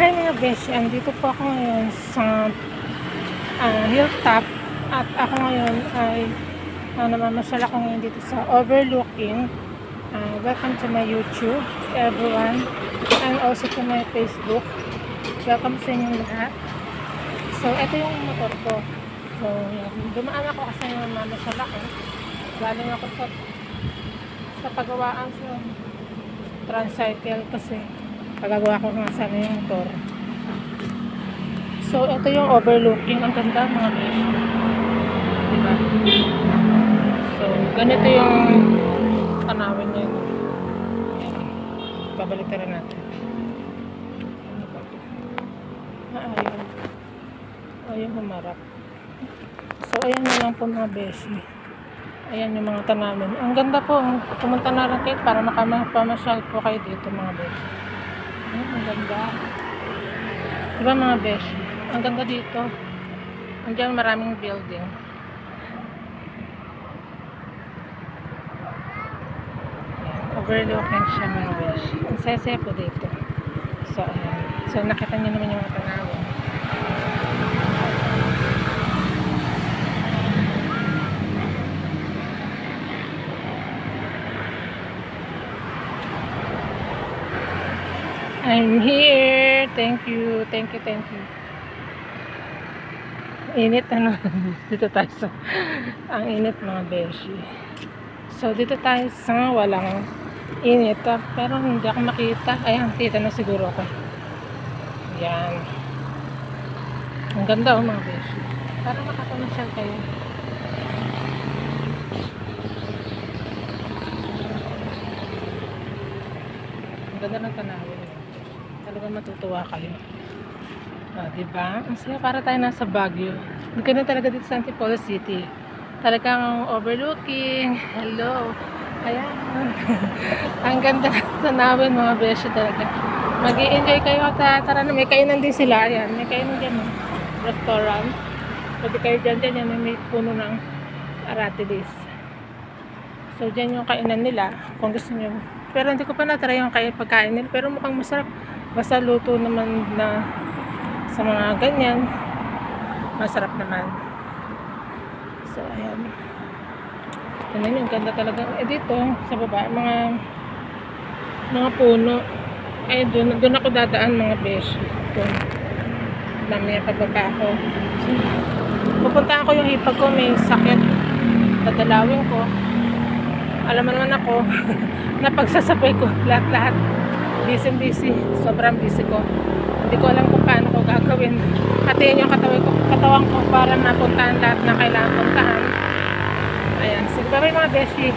Hi mga beshi, andito po ako ngayon sa ah, hilltop at ako ngayon ay uh, namamasyal ako ngayon dito sa overlooking. Ah, welcome to my YouTube, everyone, and also to my Facebook. Welcome sa inyong lahat. So, ito yung motor ko. So, yan. Dumaan ako kasi namamasyal ako. Galing ako sa sa pagawaan sa tricycle kasi pagagawa ko nga sana yung motor. So, ito yung overlooking. Ang ganda mga beshi. Diba? So, ganito yung tanawin niya. Ayan. Babalik na rin natin. Ano? Ah, ayun. Ayun, humarap. So, ayan na lang po mga beshi. Ayan yung mga tanawin. Ang ganda po. Pumunta na rin kayo para makapamasyal po kayo dito mga beshi. Ang ganda. Diba mga beshi? Ang ganda dito. Andiyan maraming building. Overlooking siya mga beshi. Ang saya po dito. So, ayan. So, nakita niyo naman yung mga tanawin. I'm here. Thank you. Thank you, thank you. Init ano. dito tayo sa ang init mga beshi. So dito tayo sa walang init ah. pero hindi ako makita. Ayan, kita na siguro ako. Yan. Ang ganda oh mga beshi. Parang makapamasyal kayo. Ang ganda ng tanawin. Talagang matutuwa kayo. Ah, di ba? Ang saya para tayo nasa Baguio. Ganda talaga dito sa Antipolo City. Talagang overlooking. Hello. Ayan. Ang ganda ng tanawin mga beso talaga. mag enjoy kayo at ah, tara na. May kainan din sila. Ayan. May kainan dyan. oh. Restaurant. Pwede kayo dyan dyan. Yan, may puno ng aratilis. So, dyan yung kainan nila. Kung gusto nyo. Pero hindi ko pa natry yung kaya pagkain nila. Pero mukhang masarap. Basta luto naman na sa mga ganyan. Masarap naman. So, ayan. Nyo, ang ganda talaga. Eh, dito, sa baba, mga mga puno. Eh, doon, doon ako dadaan mga besh. Doon. Mamaya pababa ako. So, pupuntahan ko yung hipag ko, may sakit. Dadalawin ko. Alam mo naman ako, napagsasabay ko lahat-lahat. Busy busy. Sobrang busy ko. Hindi ko alam kung paano ko gagawin. Hatiin yung katawan ko, katawan ko para mapuntahan lahat na kailangan puntahan. Ayan. Sige, bye mga beshi.